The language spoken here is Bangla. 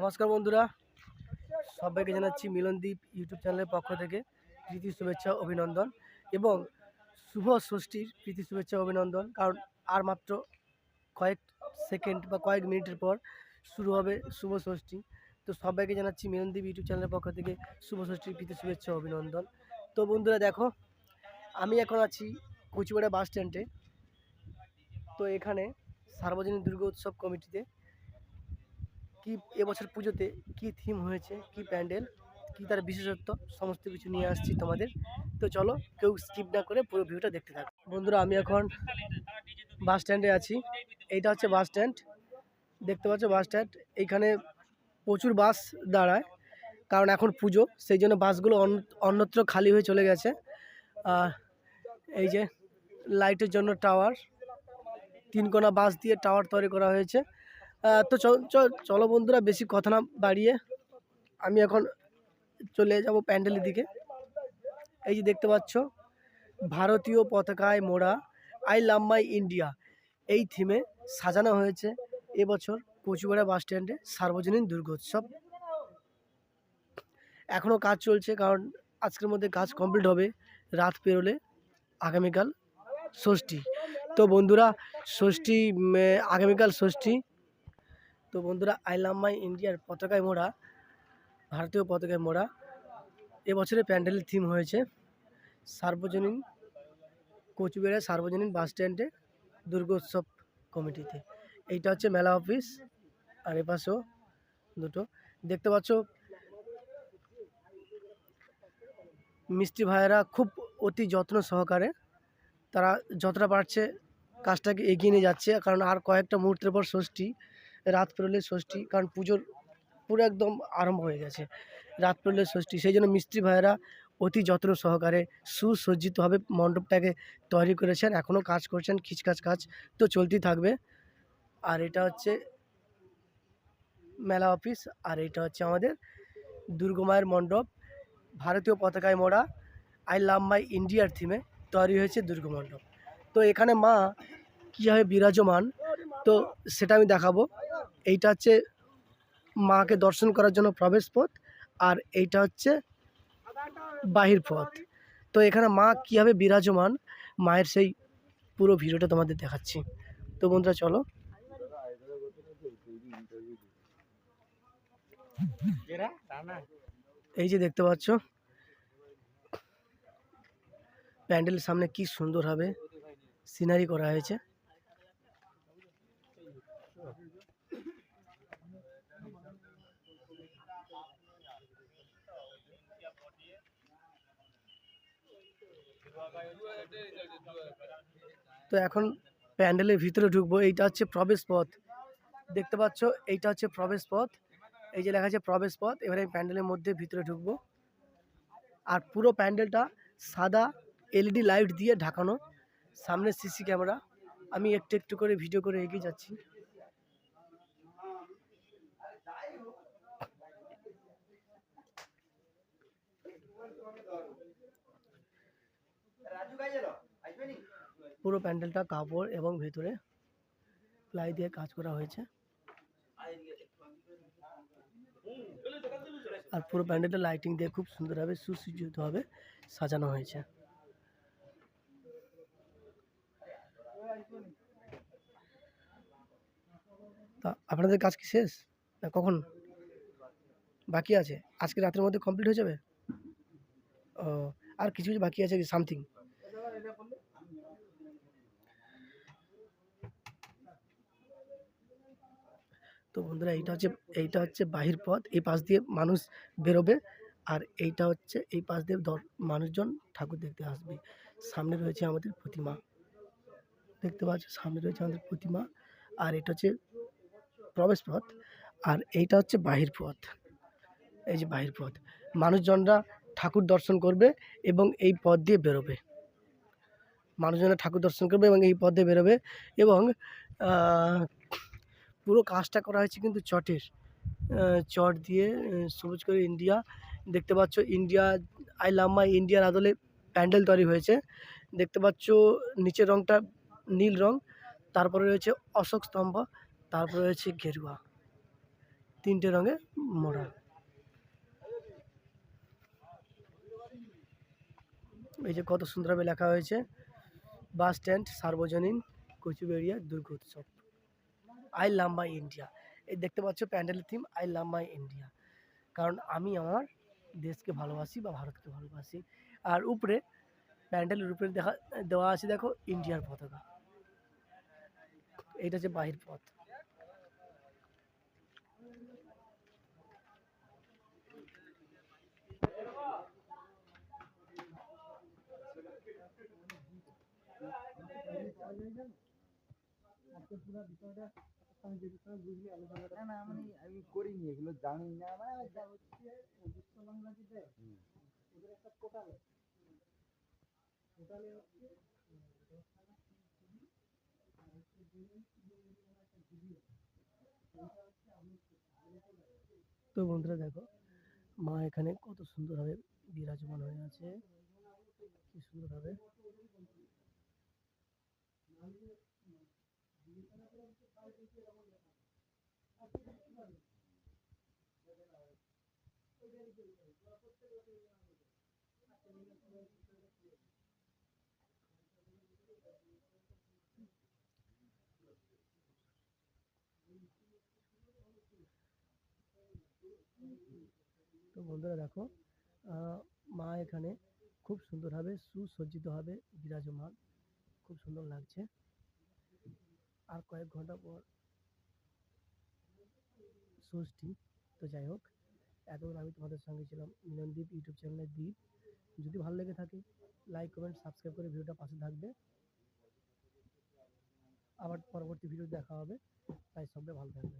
নমস্কার বন্ধুরা। সবাইকে জানাচ্ছি মিলনদ্বীপ ইউটিউব চ্যানেলের পক্ষ থেকে প্রীতি শুভেচ্ছা, অভিনন্দন এবং শুভ ষষ্ঠীর প্রীতি শুভেচ্ছা, অভিনন্দন। কারণ আর মাত্র কয়েক সেকেন্ড বা কয়েক মিনিটের পর শুরু হবে শুভ ষষ্ঠী। তো সবাইকে জানাচ্ছি মিলনদ্বীপ ইউটিউব চ্যানেলের পক্ষ থেকে শুভ ষষ্ঠীর প্রীতি শুভেচ্ছা, অভিনন্দন। তো বন্ধুরা, দেখো, আমি এখন আছি কুচিপাড়া বাস স্ট্যান্ডে। তো এখানে সার্বজনীন দুর্গা উৎসব কমিটিতে কি এবছর পুজোতে কি থিম হয়েছে, কি প্যান্ডেল, কি তার বিশেষত্ব, সমস্ত কিছু নিয়ে আসছি তোমাদের। তো চলো কেউ স্কিপ না করে পুরো ভিউটা দেখতে থাকো। বন্ধুরা, আমি এখন বাস স্ট্যান্ডে আছি। এইটা হচ্ছে বাস স্ট্যান্ড দেখতে পাচ্ছ বাস স্ট্যান্ড এইখানে প্রচুর বাস দাঁড়ায়, কারণ এখন পুজো, সেই জন্য বাসগুলো অন্য- অন্যত্র খালি হয়ে চলে গেছে। আর এই যে লাইটের জন্য টাওয়ার তিন কোনা বাস দিয়ে টাওয়ার তৈরি করা হয়েছে। তো চলো বন্ধুরা, বেশি কথা না বাড়িয়ে। আমি এখন চলে যাব প্যান্ডেলের দিকে। এই যে দেখতে পাচ্ছ, ভারতীয় পতাকায় মোড়া আই লাভ মাই ইন্ডিয়া। এই থিমে সাজানো হয়েছে এবছর কচুবেড়া বাস স্ট্যান্ডে সার্বজনীন দুর্গোৎসব। এখনও কাজ চলছে, কারণ আজকের মধ্যে কাজ কমপ্লিট হবে রাত পেরোলে আগামীকাল ষষ্ঠী। তো বন্ধুরা, ষষ্ঠী আগামীকাল ষষ্ঠী তো বন্ধুরা আই লাভ মাই ইন্ডিয়ার পতাকায় মোড়া, ভারতীয় পতাকায় মোড়া। এবছরে প্যান্ডেলের থিম হয়েছে সার্বজনীন কোচবিহারে সার্বজনীন বাস স্ট্যান্ডে দুর্গোৎসব কমিটিতে। এইটা হচ্ছে মেলা অফিস, আর এপাশেও দুটো। দেখতে পাচ্ছ, মিষ্টি ভাইয়েরা খুব অতি যত্ন সহকারে তারা যতটা পারছে কাজটাকে এগিয়ে নিয়ে যাচ্ছে, কারণ আর কয়েকটা মুহূর্তের পর ষষ্ঠী রাত পেরোলে ষষ্ঠী, কারণ পুজোর পুরো একদম আরম্ভ হয়ে গেছে। রাত পেরোলে ষষ্ঠী, সেই জন্য মিস্ত্রি ভাইয়েরা অতি যত্ন সহকারে সুসজ্জিতভাবে মণ্ডপটাকে তৈরি করেছেন। এখনও কাজ করছেন, খিচকাচ কাজ তো চলতেই থাকবে। আর এটা হচ্ছে মেলা অফিস, আর এটা হচ্ছে আমাদের দুর্গমায়ের মণ্ডপ। ভারতীয় পতাকায় মোড়া, আই লাভ মাই ইন্ডিয়ার থিমে তৈরি হয়েছে দুর্গা মণ্ডপ। তো এখানে মা কীভাবে বিরাজমান, তো সেটা আমি দেখাবো। এইটা হচ্ছে মাকে দর্শন করার জন্য প্রবেশ পথ আর এইটা হচ্ছে বাহির পথ। তো এখানে মা কীভাবে বিরাজমান, মায়ের সেই পুরো ভিডিওটা তোমাদের দেখাচ্ছি। তো বন্ধুরা, চলো। এই যে দেখতে পাচ্ছ, প্যান্ডেলের সামনে কি সুন্দরভাবে সিনারি করা হয়েছে। তো এখন প্যান্ডেলের ভিতরে ঢুকবো, এইটা হচ্ছে প্রবেশ পথ। দেখতে পাচ্ছ, এইটা হচ্ছে প্রবেশ পথ। এই যে লেখা আছে প্রবেশ পথ, এবারে আমি প্যান্ডেলের মধ্যে ভিতরে ঢুকবো। আর পুরো প্যান্ডেলটা সাদা এলইডি লাইট দিয়ে ঢাকানো। সামনে সিসি ক্যামেরা আমি একটু একটু করে ভিডিও করে এগিয়ে যাচ্ছি। পুরো প্যান্ডেলটা কাপড় এবং ভেতরে প্লাই দিয়ে কাজ করা হয়েছে। আর পুরো প্যান্ডেলটা লাইটিং দিয়ে খুব সুন্দরভাবে সুসজ্জিতভাবে সাজানো হয়েছে। তা আপনাদের কাজ কি শেষ? না কখন? বাকি আছে? আজকে রাতের মধ্যে কমপ্লিট হয়ে যাবে? ও, আর কিছু কিছু বাকি আছে কি সামথিং তো বন্ধুরা এইটা হচ্ছে এইটা হচ্ছে বাহির পথ। এই পাশ দিয়ে মানুষ বেরোবে আর এইটা হচ্ছে, এই পাশ দিয়ে মানুষজন ঠাকুর দেখতে আসবে। সামনে রয়েছে আমাদের প্রতিমা। দেখতে পাচ্ছ, সামনে রয়েছে আমাদের প্রতিমা। আর এটা হচ্ছে প্রবেশ পথ। আর এইটা হচ্ছে বাহির পথ। এই যে বাহির পথ। মানুষজনরা ঠাকুর দর্শন করবে এবং এই পথ দিয়ে বেরোবে। মানুষজনরা ঠাকুর দর্শন করবে এবং এই পথ দিয়ে বেরোবে এবং পুরো কাজটা করা হয়েছে কিন্তু চটের। চট দিয়ে সবুজ করে ইন্ডিয়া দেখতে পাচ্ছ ইন্ডিয়া আই লাভ মাই ইন্ডিয়ার আদলে প্যান্ডেল তৈরি হয়েছে। দেখতে পাচ্ছ নিচের রংটা নীল রং, তারপরে রয়েছে অশোক স্তম্ভ, তারপরে রয়েছে গেরুয়া তিনটে রঙে মোড়া। এই যে কত সুন্দরভাবে লেখা হয়েছে, বাস স্ট্যান্ড, সার্বজনীন Kochuberia Durgotsav. I love my India এই দেখতে পাচ্ছ প্যান্ডেলের theme I love my India কারণ আমি আমার দেশকে ভালোবাসি বা ভারতকে ভালোবাসি। আর উপরে প্যান্ডেলের উপরে দেখা, দেওয়া আছে দেখো ইন্ডিয়ার পতাকা। এইটা হচ্ছে বাহির পথ। না না আমি আমি করিনি এগুলো জানি না। মানে যা হচ্ছে হুম। ওদের একটা কোটা তো বন্ধুরা দেখো মা এখানে কত সুন্দরভাবে বিরাজমান হয়ে আছে। কি সুন্দরভাবে। তো বন্ধুরা দেখো মা এখানে খুব সুন্দরভাবে সুসজ্জিতভাবে বিরাজমান খুব সুন্দর লাগছে। আর কয়েক ঘণ্টা পর ষষ্ঠী। তো যাই হোক, এতক্ষণ আমি তোমাদের সঙ্গে ছিলাম মিলনদীপ ইউটিউব চ্যানেলে দ্বীপ যদি ভালো লেগে থাকে লাইক কমেন্ট সাবস্ক্রাইব করে ভিডিওটা পাশে থাকবে। আবার পরবর্তী ভিডিও দেখা হবে, তাই সবাই ভালো থাকবে।